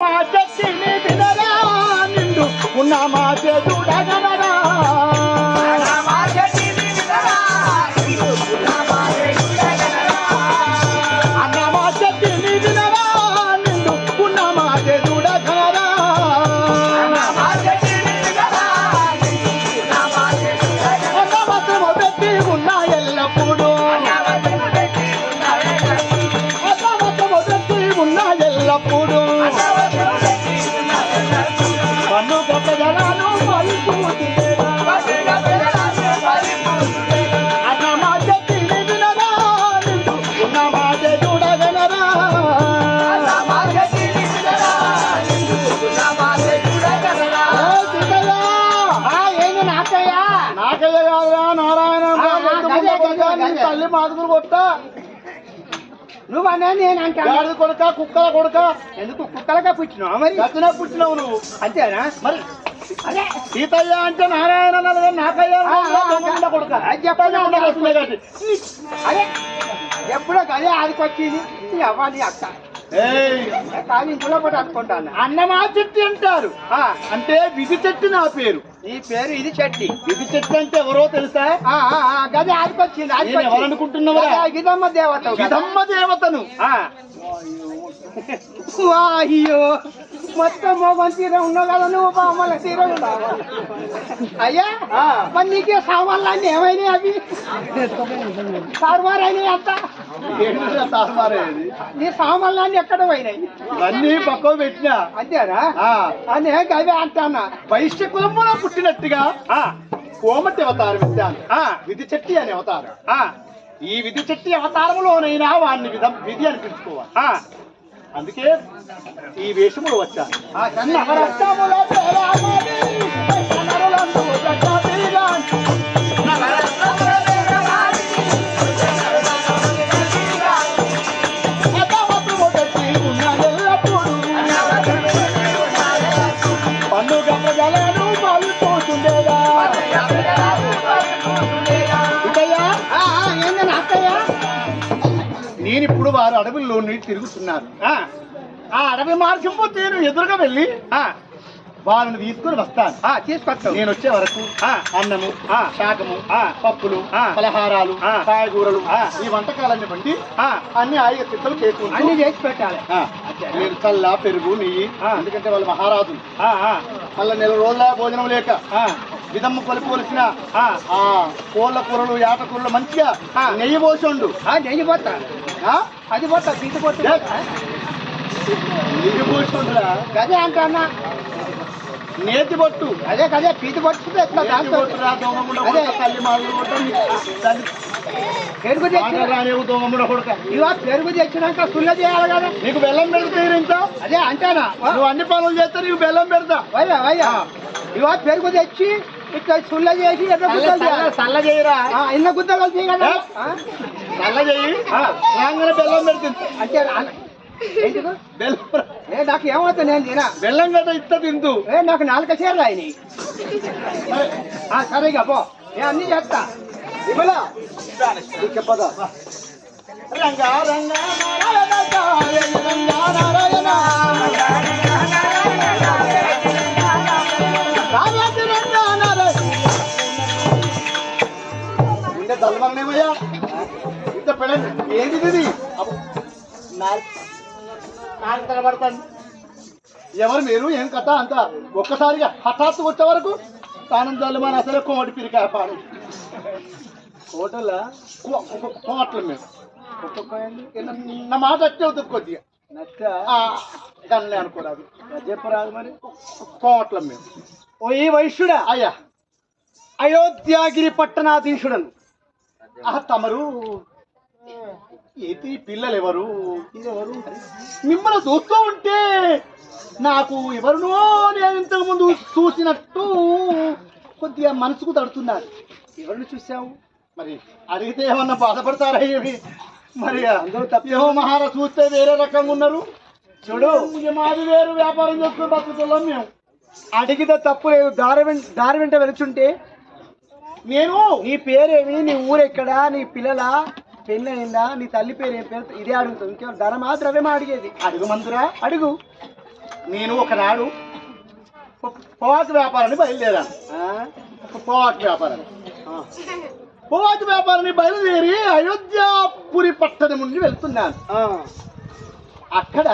మా నిండు ఉన్న మా చేతుడగనరా అన్న నేను అంటాను కొడుక కుక్కల కొడుక? ఎందుకు కుక్కలగా పుట్టినావు మరి? గతిన పుట్టినవు నువ్వు. అంతేనా? మరి? అదే. సీతయ్య అంటే నారాయణ నాకయ్య కొడుక. అది ఎప్పుడో అదే ఆదికొచ్చింది. నీ అవ్వ నీ అక్క ఏయ్, కానీ ఇంట్లో కూడా అనుకుంటాను అన్నమా చెట్టు అంటారు. అంటే విధి చెట్టు నా పేరు. నీ పేరు ఇది చెట్టి. విధి చెట్టు అంటే ఎవరో తెలుసా? గదే నేను గిదమ్మ దేవత కదా. విధమ్మ దేవతను. అయ్యో మొత్తం మోగం తీర ఉన్నావు కదా నువ్వు బామ్మల తీర ఉన్నావు. అయ్యా. మరి నీకే సామాన్లన్నీ ఏమైనాయి అవి? సార్వారైనాయి అంత? ఏంటిరా తారుమారేది నీ సామాన్లన్నీ ఎక్కడ పోయినాయి? ఇవన్నీ పక్కకు పెట్టినా. అంతేనా? ఆ, అని గవే అంటానా? వైశ్య కులంలో పుట్టినట్టుగా. ఆ, కోమటి అవతారం ఇచ్చాను ఆ, విధి చెట్టి అనే అవతారం. ఆ, ఈ విధి చెట్టి అవతారములోనైనా వాడిని విధం విధి అనిపించుకోవాలి ఆ. అందుకే ఈ వేషములు వచ్చాను నేనిప్పుడు వారు అడవుల్లో నుండి తిరుగుతున్నారు. ఆ, అడవి మార్గంపు నేను ఎదురుగా వెళ్ళి వారిని తీసుకుని వస్తాను. ఆ, తీసుకొస్తావు. నేను వచ్చే వరకు అన్నము ఆ, శాకము ఆ, పప్పులు ఆ, పలహారాలు కాయగూరలు ఆ, ఈ వంటకాలన్నీ వండి ఆ, అన్ని ఆయిగా సిద్ధం అన్ని చేసుకుంటూ చేసి పెట్టాలి. మీరు చల్ల పెరుగు నెయ్యి. ఎందుకంటే వాళ్ళు మహారాజులు. మళ్ళీ నెల రోజుల భోజనం లేక ఆ, విధమ్మ ఆ. కోళ్ళ కూరలు యాట కూరలు మంచిగా. నెయ్యి పోసండు ఆ, నెయ్యి పోతా. అది పోతా పీత పోతా. నెయ్యి పోసండురా గదే అంటానా? నేతి బొట్టు. అదే కదే పీత ఎట్లా అదే. తల్లి దాన్ని పెరుగు ఇవా పెరుగు తెచ్చినాక సుల్ల చేయాలి కదా. నీకు బెల్లం పెడితే ఇంత అదే అంటానా? నువ్వు అన్ని పనులు చేస్తే నీకు బెల్లం పెడతా. వయ్యా వయ్యా. ఇవా పెరుగు తెచ్చి ఇట్లా సుల్ల చేసి ఎర్ర గుద్దలు చేయాలి. చల్ల చేయరా? ఆ, ఇన్న గుద్దలు కలిసి కదా? చల్ల ఆ. రాగానే బెల్లం పెడుతుంది. అంటే? బెల్లం ఏ నాకు ఏమవుతుంది? నేను తినా. బెల్లం గడ్డ ఇస్తా తింటూ ఏ నాకు నాలుక చీరలు అయినాయి ఆ, సరేగా పో. నేను అన్ని చేస్తా. ఇవ్వలా? చెప్పదా? రంగా రంగా నారాయణ రంగా నారాయణ. ఇంత ఇది? నాలుగు ఎవరు మీరు? ఏం కథ? అంత ఒక్కసారిగా హఠాత్తు వచ్చే వరకు తానం దళమని అసలే కోమటి పిరికాయ పాడు. కోటల? కోట్ల మేము నా మాట అట్టే అవుతుంది కొద్దిగా. దాన్ని అనుకోరాదు. చెప్పరాదు మరి? కోట్ల మేము ఓ ఈ వైశ్యుడా? అయ్యా. అయోధ్యాగిరి పట్టణాధీశుడను. తమరు ఏంటి పిల్లలు ఎవరు ఎవరు మిమ్మల్ని చూస్తూ ఉంటే నాకు ఎవరునో నేను ఇంతకు ముందు చూసినట్టు కొద్దిగా మనసుకు తడుతున్నారు. ఎవరిని చూసావు మరి అడిగితే ఏమన్నా బాధపడతారా ఏమి? మరి అందరూ తప్పేమో మహారా చూస్తే వేరే రకంగా ఉన్నారు. చూడు మాది వేరు వ్యాపారం చేసుకుని బతుకుతున్నాం మేము. అడిగితే తప్పు లేదు. దారి వెంట దారి వెంట వెలుచుంటే నేను నీ పేరేమి? నీ ఊరెక్కడా? నీ పిల్లల? పెళ్ళయిందా? నీ తల్లి పేరు ఏం పేరు? ఇదే అడుగుతావు ఇంకేమో ధనమా ద్రవ్యమా అడిగేది? అడుగు మందురా అడుగు. నేను ఒకనాడు పోవాకు వ్యాపారాన్ని బయలుదేరాను? పోవాకు వ్యాపారాన్ని. పోవాకు వ్యాపారాన్ని బయలుదేరి అయోధ్యాపురి పట్టణం నుండి వెళ్తున్నాను. అక్కడ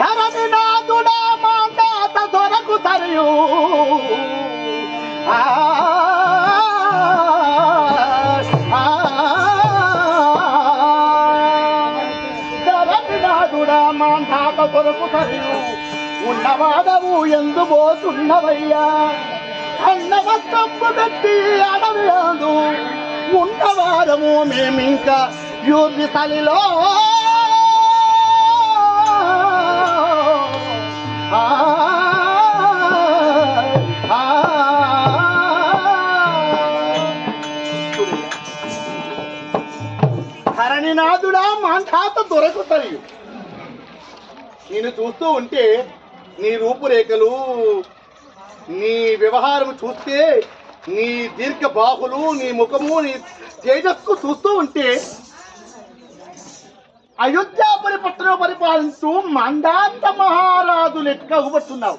ధరణి నాదుడా మాందాత దొరకు తరియు. ఆ, ఆ, ఉన్నవాడవు ఎందు పోతున్నవయ్యా అన్నవస్త్రము పెట్టి అడవి ఉన్నవారము మేమింకా యూర్ని తలిలో ధరణినాథుడా మాంధాత దొరకుతాయి నేను చూస్తూ ఉంటే నీ రూపురేఖలు నీ వ్యవహారం చూస్తే నీ దీర్ఘ బాహులు నీ ముఖము నీ తేజస్సు చూస్తూ ఉంటే అయోధ్యాపురి పట్టణ పరిపాలిస్తూ మందాంత మహారాజు లెక్క అగుపడుతున్నావు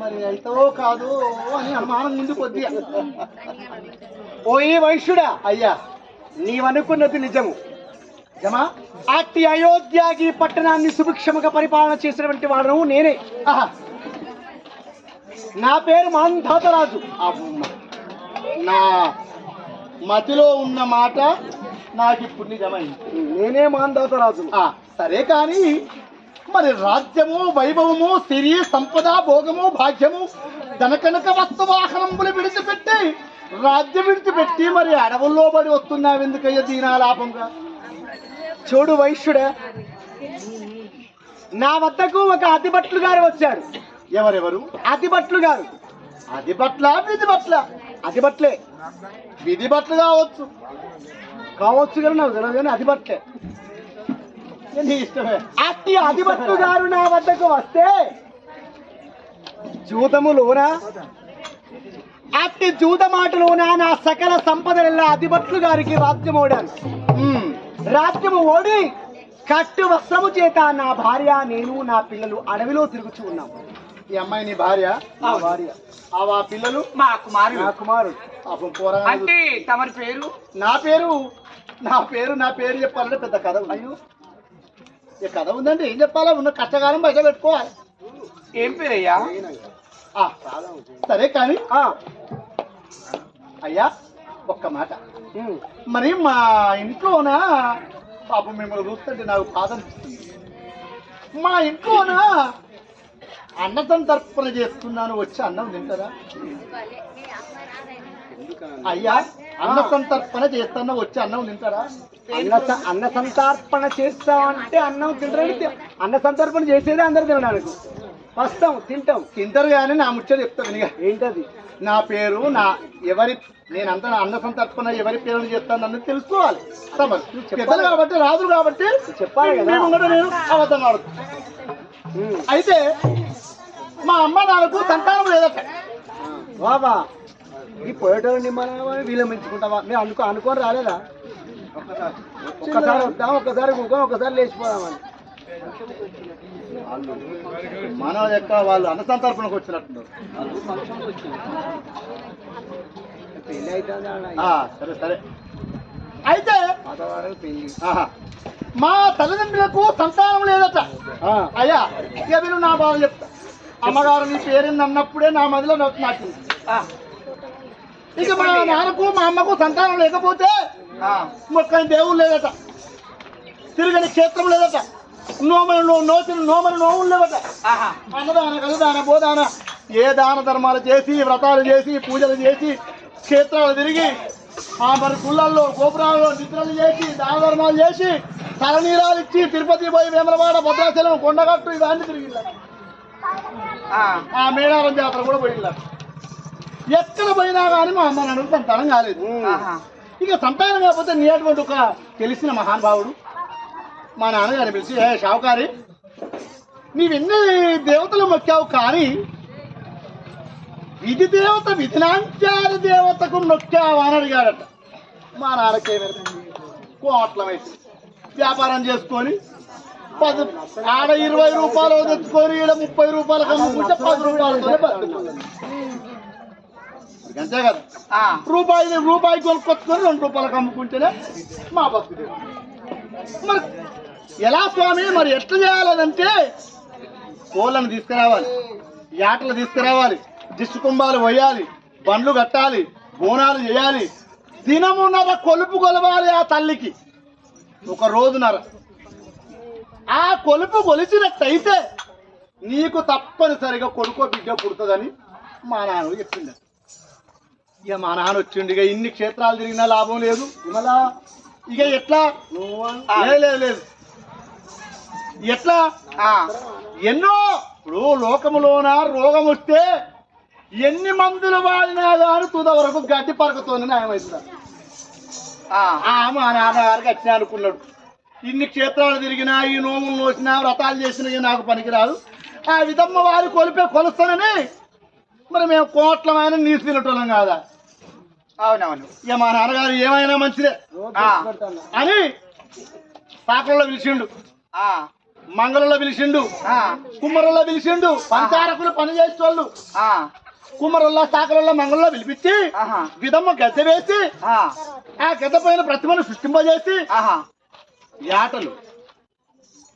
మరి అయితవో కాదు అని అనుమానం ముందు కొద్దిగా. ఓయే వైశ్యుడా అయ్యా నీవనుకున్నది నిజము. అట్టి అయోధ్యకి పట్టణాన్ని సుభిక్షముగా పరిపాలన చేసినటువంటి వాడను నేనే. ఆహా, నా పేరు మాంధాతరాజు. నా మతిలో ఉన్న మాట నాకు ఇప్పుడు నిజమైంది. నేనే మాంధాతరాజు. ఆ, సరే కానీ మరి రాజ్యము వైభవము సిరి సంపద భోగము భాగ్యము ధనకనక వస్తు వాహనములు విడిచిపెట్టి రాజ్యం విడిచిపెట్టి మరి అడవుల్లో పడి వస్తున్నావు ఎందుకయ్యా దీనాలాపంగా? చూడు వైశ్యుడా. నా వద్దకు ఒక అతిభట్లు గారు వచ్చాడు ఎవరెవరు అతిభట్లు గారు అది పట్ల విధి పట్ల అతిభట్లే. విధి పట్ల కావచ్చు. కావచ్చు కానీ నాకు తెలియదు కానీ అతిభట్లే. ఇష్టమే? అట్టి అధిపత్రు గారు నా వద్దకు వస్తే జూతములోన అట్టి జూత మాటలోన నా సకల సంపదల అధిపత్రులు గారికి రాజ్యం ఓడాను ఉమ్, రాజ్యము ఓడి కట్టు వస్త్రము చేత నా భార్య నేను నా పిల్లలు అడవిలో తిరుగుచూ ఉన్నాం. ఈ అమ్మాయి నీ భార్య? నా భార్య. ఆ వా పిల్లలు? మా కుమారుడు. నా కుమారుడు. అంటే తమరి పేరు? నా పేరు? నా పేరు నా పేరు చెప్పాలంటే పెద్ద కథ అయ్యో. ఈ కథ ఉందంటే ఏం చెప్పాలా? ఉన్న కష్టకాలం బయట పెట్టుకోవాలి. ఏం పేరయ్యా? ఆ, సరే కానీ ఆ, అయ్యా ఒక్క మాట. మరి మా ఇంట్లోన? పాపం మిమ్మల్ని చూస్తుంటే నాకు బాధ అనిపిస్తుంది మా ఇంట్లోన? అన్న సంతర్పణ చేస్తున్నాను వచ్చి అన్నం తింటారా? అయ్యా అన్న సంతర్పణ చేస్తున్నా వచ్చి అన్నం తింటారా? అన్న అన్న సంతర్పణ చేస్తామంటే అన్నం తినడానికి అన్న సంతర్పణ చేసేదే అందరు తినడానికి. వస్తాం తింటాం. తింటారు కానీ నా ముచ్చట చెప్తాను ఇక ఏంటది? నా పేరు నా ఎవరి నేనంతా నా అన్న సంతర్పణ ఎవరి పేరు చేస్తాను నన్ను తెలుసుకోవాలి. పెద్దలు కాబట్టి రాదు కాబట్టి చెప్పాలి నేను అబద్ధం. అయితే మా అమ్మ నాన్నకు సంతానం లేదట. బాబా ఈ పోయేటోళ్ళు నిమ్మని విలమించుకుంటావా మేము అనుకో అనుకొని రాలేదా? ఒక్కసారి వద్దాం ఒక్కసారి కూకోం ఒక్కసారి లేచిపోదామని. మన యొక్క వాళ్ళు అన్న సంతర్పణకు వచ్చినట్టున్నారు. పెళ్ళి అవుతుంది ఆ, సరే సరే. అయితే మా తల్లిదండ్రులకు సంతానం లేదట. అయ్యా ఇక మీరు నా బాధ చెప్తా. అమ్మగారు నీ పేరుంది అన్నప్పుడే నా మదిలో నాకు ఇక మా నాన్నకు మా అమ్మకు సంతానం లేకపోతే ఆ, మొక్కని దేవుడు లేదట. తిరగని క్షేత్రం లేదట. నోమలు నో నోచిన నోమలు నోములు లేవట. అన్నదాన కలదాన బోదాన ఏ దాన ధర్మాలు చేసి వ్రతాలు చేసి పూజలు చేసి క్షేత్రాలు తిరిగి ఆ మరి గుళ్ళల్లో గోపురాల్లో నిద్రలు చేసి దాన ధర్మాలు చేసి తలనీరాలు ఇచ్చి తిరుపతి పోయి వేమలవాడ భద్రాచలం కొండగట్టు ఇవన్నీ తిరిగి ఆ, ఆ మేడారం జాతర కూడా పోయింది ఎక్కడ పోయినా కానీ మా అమ్మ నాన్నకు సంతానం కాలేదు. ఆహా. ఇక సంతానం కాకపోతే నేటువంటి ఒక తెలిసిన మహానుభావుడు మా నాన్నగారిని పిలిచి ఏ షావుకారి నీవెన్ని దేవతలు మొక్కావు కానీ విధి దేవత విధినాంచారి దేవతకు నొక్కావా అని అడిగాడట. మా నాన్నకేమి కోట్లమైతే వ్యాపారం చేసుకొని పది ఆడ ఇరవై రూపాయలు తెచ్చుకొని ఈడ ముప్పై రూపాయలకు అమ్ముకుంటే పది రూపాయలతోనే బతుకుతుంది. అంతే కదా. రూపాయి రూపాయి కొనుక్కొచ్చుకొని రెండు రూపాయలకు అమ్ముకుంటేనే మా బతుకు మరి ఎలా స్వామి? మరి ఎట్లా చేయాలనంటే కోళ్ళను తీసుకురావాలి యాటలు తీసుకురావాలి. దిష్టి కుంభాలు వేయాలి బండ్లు కట్టాలి బోనాలు చేయాలి. దినమున్నర కొలుపు కొలవాలి ఆ తల్లికి. ఒక రోజునర ఆ కొలుపు కొలిచినట్టయితే నీకు తప్పనిసరిగా కొడుకో బిడ్డ పుడుతుందని మా నాన్న చెప్పింది. ఇక మా నాన్న వచ్చిండు ఇక ఇన్ని క్షేత్రాలు తిరిగినా లాభం లేదు. మళ్ళా ఇక ఎట్లా? లేదు లేదు లేదు ఎట్లా? ఆ, ఎన్నో. ఇప్పుడు లోకములోన రోగం వస్తే ఎన్ని మందులు వాడినా కానీ తుద వరకు గడ్డి పరకతోనే న్యాయమవుతుంది ఆ, ఆ మా నాన్నగారికి వచ్చిన అనుకున్నాడు. ఇన్ని క్షేత్రాలు తిరిగినా ఈ నోములు నోసినా వ్రతాలు చేసినా నాకు పనికిరాదు. ఆ విధమ్మ వారి కొలిపే కొలుస్తానని మరి మేము కోట్లమైన నీసు తినటోళ్ళం కాదా? అవునవును. ఇక మా నాన్నగారు ఏమైనా మంచిదే. అని సాకలలో పిలిచిండు. ఆ, మంగళంలో పిలిచిండు. ఆ, కుమ్మరుల్లో పిలిచిండు. పంచారకులు పని చేసేటోళ్ళు. ఆ, కుమ్మరుల్లో సాకలలో మంగళంలో పిలిపించి ఆహా, విధమ్మ గద్దె వేసి ఆ, గద్దె పైన ప్రతిమను సృష్టింపజేసి ఆహా, యాటలు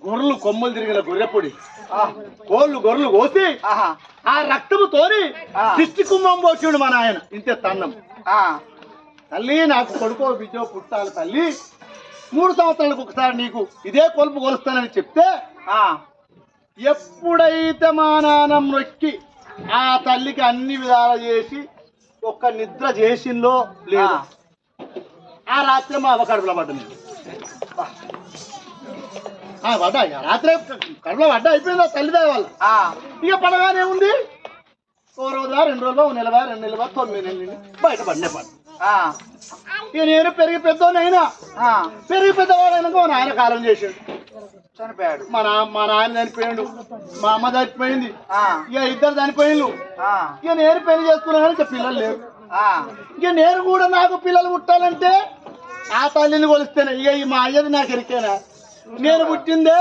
గొర్రెలు కొమ్మలు తిరిగిన గొర్రెపొడి కోళ్ళు గొర్రెలు కోసి ఆహా, ఆ రక్తము తోని ఆ. దిష్టి కుంభం పోసిండు మా నాయన. ఇంతే తన్నం. ఆ, తల్లి నాకు కొడుకో బిడ్డో పుట్టాలి తల్లి. మూడు సంవత్సరాలకు ఒకసారి నీకు ఇదే కొలుపు కొలుస్తానని చెప్తే ఆ, ఎప్పుడైతే మా నాన్న నొక్కి ఆ తల్లికి అన్ని విధాలు చేసి ఒక్క నిద్ర చేసిందో లేదు. ఆ రాత్రి మా అవ్వ కడుపులో పడ్డ నేను ఆ పడ్డా రాత్రి కడుపులో పడ్డ అయిపోయింది తల్లిదే వాళ్ళు? ఇక పడగానే ఉంది ఓ రోజులా రెండు రోజులు ఓ నెలవా రెండు నెలవా తొమ్మిది నెలలు బయట పడినే పడ్డ. ఆ, ఇక నేను పెరిగి పెద్దోనైనా పెరిగి పెద్దవాడైనాక ఓ నాయన కాలం చేసాడు చనిపోయాడు. మా మా నాయన చనిపోయాడు. మా అమ్మ చనిపోయింది. ఆ, ఇక ఇద్దరు చనిపోయిండు ఆ, ఇక నేను పెళ్ళి చేసుకున్నా కానీ ఇక పిల్లలు లేరు. ఆ, ఇక నేను కూడా నాకు పిల్లలు పుట్టాలంటే ఆ తల్లిని కొలిస్తేనే. ఇక ఈ మా అయ్యది నాకు ఎరికేనా నేను పుట్టిందే.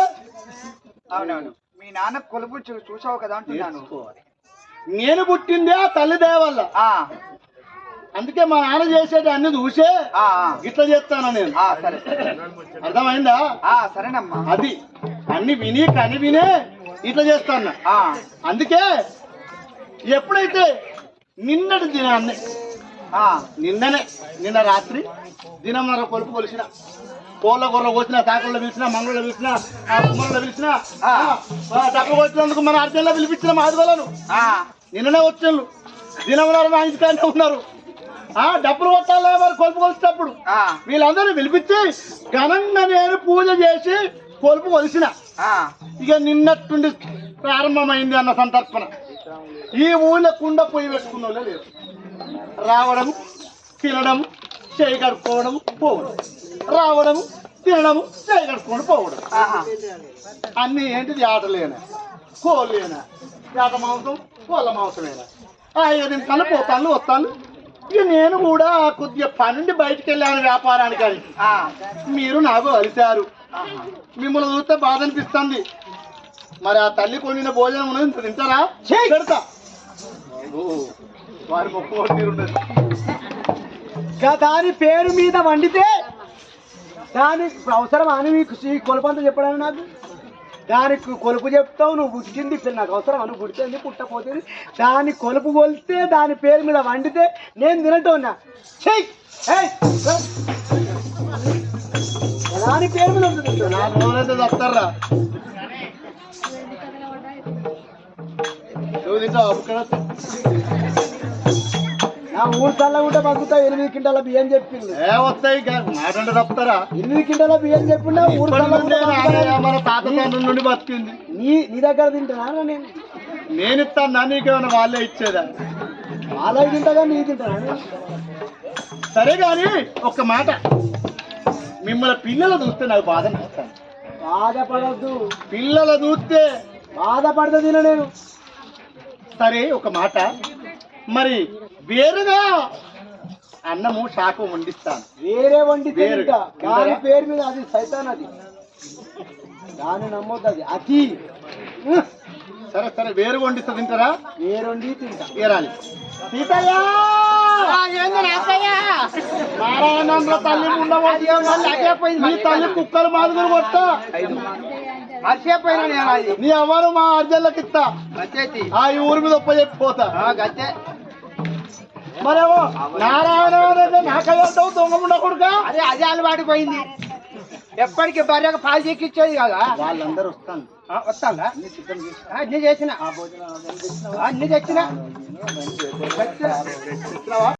అవునవును. మీ నాన్న కొలుపు చూసావు కదా అంటున్నాను. నేను పుట్టిందే ఆ తల్లి దయ వల్ల ఆ, అందుకే మా నాన్న చేసేది అన్ని చూసే ఇట్లా చేస్తాను నేను. అర్థమైందా? సరేనమ్మా. అది. అన్ని విని కని వినే ఇట్లా చేస్తాను. అందుకే ఎప్పుడైతే నిన్నటి దినాన్ని ఆ, నిన్ననే నిన్న రాత్రి దినమర కొలుపు కొలిసిన కోళ్ళ గొర్రె కోసిన తాకల్లో పిలిచిన మంగళలో పిలిచిన ఆ కుమ్మల్లో పిలిచిన. డబ్బు కొట్టినందుకు మన అర్జెంట్లో పిలిపించిన మాదిగోలను ఆ, నిన్ననే వచ్చిండ్రు దినమన్నారు నా ఇంటికానే ఉన్నారు. ఆ డబ్బులు కొట్టాలి మరి కొలుపు కొలిచినప్పుడు ఆ, వీళ్ళందరినీ పిలిపించి ఘనంగా నేను పూజ చేసి కొలుపు కొలిసిన. ఇక నిన్నట్టుండి ప్రారంభమైంది అన్న సంతర్పణ. ఈ ఊళ్ళో కుండ పొయ్యి పెట్టుకున్న వాళ్ళే లేరు. రావడం తినడం చేయి కడుక్కోవడం పోవడం రావడం తినడం చేయి కడుక్కోవడం పోవడం అన్నీ ఏంటిది? ఆటలేనా? కోళ్ళేనా? ఆట మాంసం కోళ్ళ మాంసమేనా? ఆ ఇక తింటాను పోతాను వస్తాను. ఇక నేను కూడా కొద్దిగా పనుండి బయటికి వెళ్ళాను వ్యాపారానికి అని. మీరు నాకు కలిశారు ఆహా. మిమ్మల్ని చూస్తే బాధ అనిపిస్తుంది మరి ఆ తల్లి కొనిన భోజనం ఉన్నది తింటారా? పెడతా. వారి మొక్క దాని పేరు మీద వండితే దాని అవసరం అని మీకు కొలుపంత చెప్పడానికి నాకు? దానికి కొలుపు చెప్తావు నువ్వు పుట్టింది ఇప్పుడు నాకు అవసరం అని పుట్టింది పుట్టపోతుంది దాని కొలుపు కొలితే దాని పేరు మీద వండితే నేను తినటోన్నా చెయ్యి ఏయ్, దాని పేరు మీద ఉంటుంది నా రోజైతే నువ్వు నా ఊరు చల్ల ఉంటే బతుకుతా ఎనిమిది కింటాల బియ్యం చెప్పింది ఏ వస్తాయి ఇక మాట అంటే తప్పుతారా ఎనిమిది కింటాల బియ్యం చెప్పిండా ఊరు. మన తాత నుండి బతికింది. నీ నీ దగ్గర నేను? నేను ఇస్తాను నీకేమైనా వాళ్ళే ఇచ్చేదా? వాళ్ళకి తింటగా నీ తింటాను సరే కానీ ఒక్క మాట. మిమ్మల్ని పిల్లలు చూస్తే నాకు బాధ అనిపిస్తాను బాధపడద్దు. పిల్లలు చూస్తే బాధపడతా తిన నేను సరే ఒక మాట. మరి వేరుగా. అన్నము శాఖం వండిస్తాను. వేరే వండి వేరు. తింటా దాని? పేరు మీద అది సైతాన్ అది దాన్ని నమ్మొద్దు అది అతి. సరే సరే వేరు వండిస్తా తింటారా? వేరొండి తింటా. ఏరాలి. సీతయ్య! తల్లి ఉండబోతుంది మీ తల్లి కుక్కలు మాదుగురు కొట్ట మర్చిపోయినా నేను అది. నీ అవ్వను మా అర్జన్లకి ఇస్తా. ఈ ఊరి మీద ఒప్ప చెప్పిపోతా. గచ్చే. మరేమో నారాయణ నాకయ్యావు దొంగ ఉండకూడక అదే అదే అలవాటు పోయింది. ఎప్పటికీ భార్యకు పాలు చెక్కిచ్చేది కదా? వాళ్ళందరూ వస్తాను ఆ, వస్తాందా ఆ, అన్ని చేసిన. అన్ని తెచ్చిన.